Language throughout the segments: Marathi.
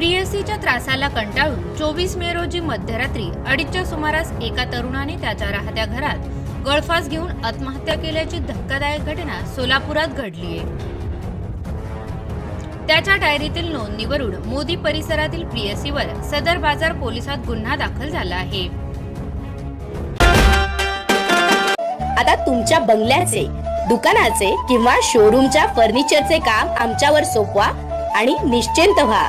प्रियसीच्या त्रासाला कंटाळून चोवीस मे रोजी मध्यरात्री अडीचच्या सुमारास एका तरुणाने त्याच्या राहत्या घरात गळफास घेऊन आत्महत्या केल्याची धक्कादायक घटना सोलापुरात घडली आहे. त्याच्या डायरीतील नोंदणीवरून मोदी परिसरातील प्रियसीवर सदर बाजार पोलिसात गुन्हा दाखल झाला आहे. आता तुमच्या बंगल्याचे दुकानाचे किंवा शोरूमच्या फर्निचरचे काम आमच्यावर सोपवा आणि निश्चिंत व्हा.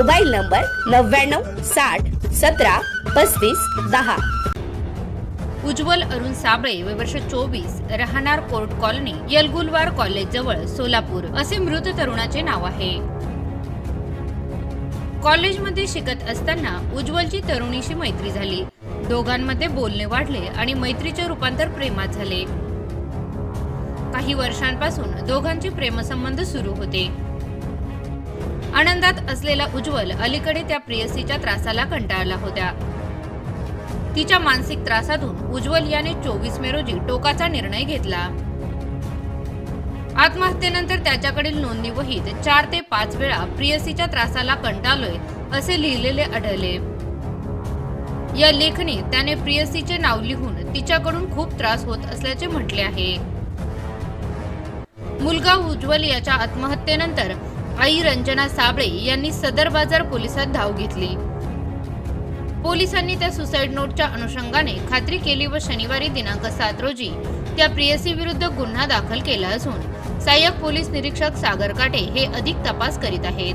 मोबाईल नंबर नव्याण्णव साठ सतरा पस्तीस दहा. उज्ज्वल अरुण साबळे वय वर्ष चोवीस राहणार कोर्ट कॉलनी यलगुलवार कॉलेज जवळ सोलापूर. असे मृत तरुणाचे नाव आहे. कॉलेजमध्ये शिकत असताना उज्ज्वलची तरुणीशी मैत्री झाली. दोघांमध्ये बोलणे वाढले आणि मैत्रीचे रूपांतर प्रेमात झाले. काही वर्षांपासून दोघांचे प्रेमसंबंध सुरू होते. आनंदात असलेला उज्ज्वल अलीकडे त्या प्रियसीच्या त्रासाला कंटाळला होत्या. तिच्या मानसिक त्रासातून उज्ज्वल याने चोवीस मे रोजी टोकाचा निर्णय घेतला. आत्महत्येनंतर त्याच्याकडील नोंदणी वहीत चार ते पाच वेळा प्रियसीच्या त्रासाला कंटाळलोय असे लिहिलेले आढळले. या लेखणीत त्याने प्रियसीचे नाव लिहून तिच्याकडून खूप त्रास होत असल्याचे म्हटले आहे. मुलगा उज्ज्वल याच्या आत्महत्येनंतर आई रंजना साबळे यांनी सदर बाजार पोलिसात धाव घेतली. पोलिसांनी त्या सुसाईड नोटच्या अनुषंगाने खात्री केली व शनिवारी दिनांक सात रोजी त्या प्रियसी विरुद्ध गुन्हा दाखल केला असून सहाय्यक पोलीस निरीक्षक सागर काटे हे अधिक तपास करीत आहेत.